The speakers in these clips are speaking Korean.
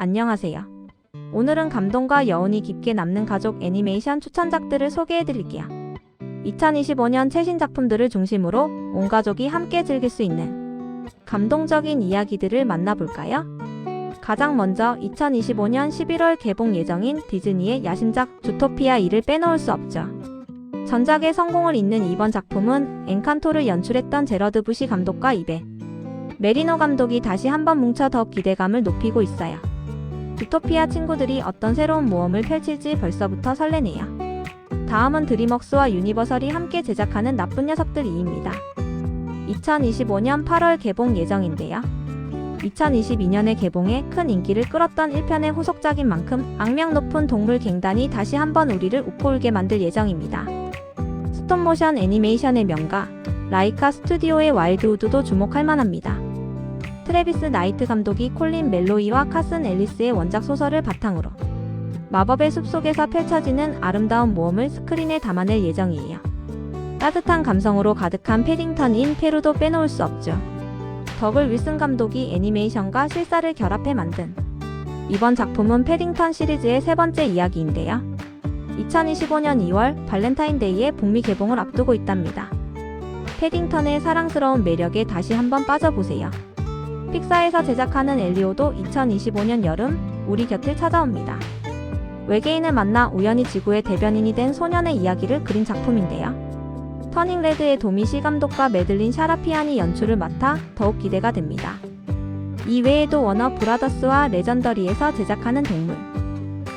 안녕하세요. 오늘은 감동과 여운이 깊게 남는 가족 애니메이션 추천작들을 소개해 드릴게요. 2025년 최신 작품들을 중심으로 온 가족이 함께 즐길 수 있는 감동적인 이야기들을 만나볼까요? 가장 먼저 2025년 11월 개봉 예정인 디즈니의 야심작 주토피아 2를 빼놓을 수 없죠. 전작의 성공을 잇는 이번 작품은 엔칸토를 연출했던 제러드 부시 감독과 이베 메리노 감독이 다시 한번 뭉쳐 더 기대감을 높이고 있어요. 주토피아 친구들이 어떤 새로운 모험을 펼칠지 벌써부터 설레네요. 다음은 드림웍스와 유니버설이 함께 제작하는 나쁜 녀석들 2입니다. 2025년 8월 개봉 예정인데요. 2022년에 개봉해 큰 인기를 끌었던 1편의 후속작인 만큼 악명 높은 동물 갱단이 다시 한번 우리를 웃고 울게 만들 예정입니다. 스톱모션 애니메이션의 명가 라이카 스튜디오의 와일드우드도 주목할 만합니다. 트래비스 나이트 감독이 콜린 멜로이와 카슨 앨리스의 원작 소설을 바탕으로 마법의 숲속에서 펼쳐지는 아름다운 모험을 스크린에 담아낼 예정이에요. 따뜻한 감성으로 가득한 패딩턴인 페루도 빼놓을 수 없죠. 덕을 윌슨 감독이 애니메이션과 실사를 결합해 만든 이번 작품은 패딩턴 시리즈의 세 번째 이야기인데요. 2025년 2월 발렌타인데이에 북미 개봉을 앞두고 있답니다. 패딩턴의 사랑스러운 매력에 다시 한번 빠져보세요. 픽사에서 제작하는 엘리오도 2025년 여름 우리 곁을 찾아옵니다. 외계인을 만나 우연히 지구의 대변인이 된 소년의 이야기를 그린 작품인데요. 터닝 레드의 도미시 감독과 메들린 샤라피안이 연출을 맡아 더욱 기대가 됩니다. 이 외에도 워너 브라더스와 레전더리에서 제작하는 동물,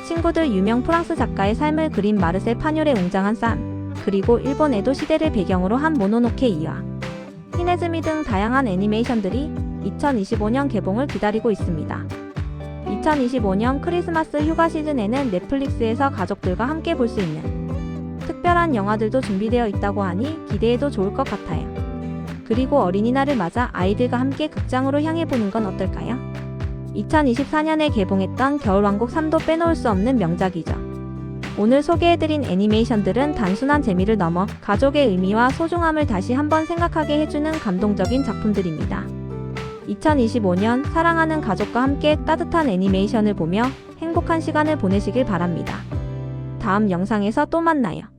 친구들 유명 프랑스 작가의 삶을 그린 마르셀 파뇰의 웅장한 쌈, 그리고 일본 에도 시대를 배경으로 한 모노노케 이화, 히네즈미 등 다양한 애니메이션들이 2025년 개봉을 기다리고 있습니다. 2025년 크리스마스 휴가 시즌에는 넷플릭스에서 가족들과 함께 볼 수 있는 특별한 영화들도 준비되어 있다고 하니 기대해도 좋을 것 같아요. 그리고 어린이날을 맞아 아이들과 함께 극장으로 향해 보는 건 어떨까요? 2024년에 개봉했던 겨울왕국 3도 빼놓을 수 없는 명작이죠. 오늘 소개해드린 애니메이션들은 단순한 재미를 넘어 가족의 의미와 소중함을 다시 한번 생각하게 해주는 감동적인 작품들입니다. 2025년 사랑하는 가족과 함께 따뜻한 애니메이션을 보며 행복한 시간을 보내시길 바랍니다. 다음 영상에서 또 만나요.